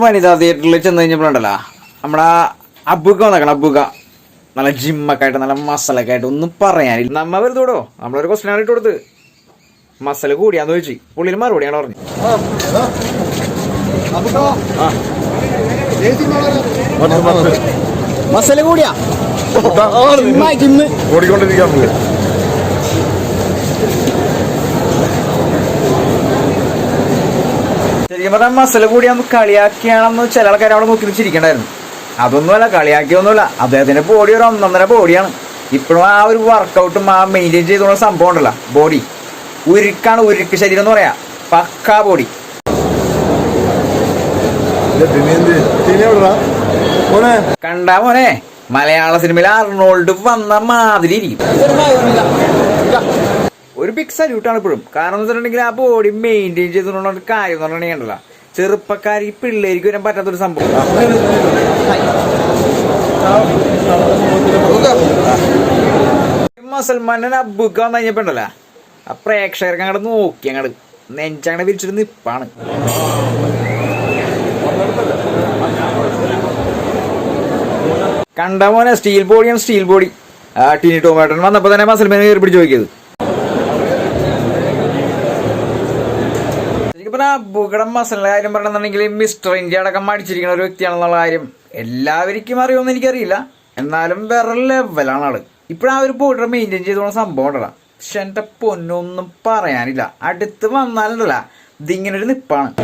വനിതാ തിയേറ്ററിൽ ചെന്ന് കഴിഞ്ഞപ്പോഴുണ്ടല്ലോ. നമ്മുടെ അബുക്ക വന്നേക്കണം അബുക നല്ല ജിമ്മൊക്കെ ആയിട്ട് നല്ല മസലൊക്കെ ആയിട്ട് ഒന്നും പറയാനില്ല. നമ്മ വെറുതോടോ നമ്മളൊരു ക്വസ്റ്റ്യൻ ഇട്ട് കൊടുത്ത്. മസല കൂടിയാന്ന് ചോദിച്ചു. പുള്ളിയിൽ മറുപടിയാണ് പറഞ്ഞു മസല കൂടിയാ? ജിമ്മ് ഓടിക്കൊണ്ടിരിക്കാൻ നമുക്ക് ശരിക്കും പറഞ്ഞാൽ മസല നമുക്ക് കളിയാക്കിയാണെന്ന് ചില ആൾക്കാർ അവിടെ നോക്കി ചിരിക്കണ്ടായിരുന്നു അതൊന്നുമല്ല കളിയാക്കിയൊന്നുമല്ല. അദ്ദേഹത്തിന്റെ ബോഡി ഒരു ഒന്നൊന്നര ബോഡിയാണ് ഇപ്പോഴും ആ ഒരു വർക്കൗട്ടും ആ മെയിന്റെയിൻ ചെയ്തുള്ള സംഭവം ഉണ്ടല്ല ബോഡി ഉരുക്കാണ് ഉരുക്ക് ശരീരം എന്ന് പറയാ. പക്കാ ബോഡി കണ്ടാ മോനെ മലയാള സിനിമയിൽ അർണോൾഡ് വന്ന മാതിരി ഇരിക്കും. ഒരു ബിഗ് സല്യൂട്ടാണ് ഇപ്പോഴും. കാരണം എന്ന് വെച്ചിട്ടുണ്ടെങ്കിൽ ആ ബോഡി മെയിന്റെയിൻ ചെയ്തുകൊണ്ടുള്ള ഒരു കാര്യം എന്ന് പറഞ്ഞിട്ടുണ്ടെങ്കിൽ ചെറുപ്പക്കാർ ഈ പിള്ളേർക്ക് വരാൻ പറ്റാത്തൊരു സംഭവം. മുസൽമാനൻ അബുക്ക വന്നു കഴിഞ്ഞപ്പോണ്ടല്ല. ആ പ്രേക്ഷകർക്ക് അങ്ങോട്ട് നോക്കി അങ്ങോട്ട് നെഞ്ചങ്ങടെ വിരിച്ചിട്ട് നിപ്പാണ്. കണ്ട മോനെ സ്റ്റീൽ ബോഡിയാണ് സ്റ്റീൽ ബോഡി ആ ടീനി ടോമാറ്റോൻ വന്നപ്പോ തന്നെ മസൽമാനെ കയറി പിടിച്ച് നോക്കിയത്. ശരിക്കും മസലിന്റെ കാര്യം പറയണമെന്നുണ്ടെങ്കിൽ മിസ്റ്റർ ഇന്ത്യ അടക്കം അടിച്ചിരിക്കുന്ന ഒരു വ്യക്തിയാണെന്നുള്ള കാര്യം എല്ലാവർക്കും അറിയുമെന്ന് എനിക്കറിയില്ല. എന്നാലും വേറെ ലെവലാണ് ആൾ. ഇപ്പോഴും ആ ഒരു ബോർഡർ മെയിന്റെയിൻ ചെയ്തോളുന്ന സംഭവം ഉണ്ടല്ല. പക്ഷെ എന്റെ പൊന്നൊന്നും പറയാനില്ല. അടുത്ത് വന്നാലുണ്ടല്ല. ഇതിങ്ങനെ ഒരു നിപ്പാണ്.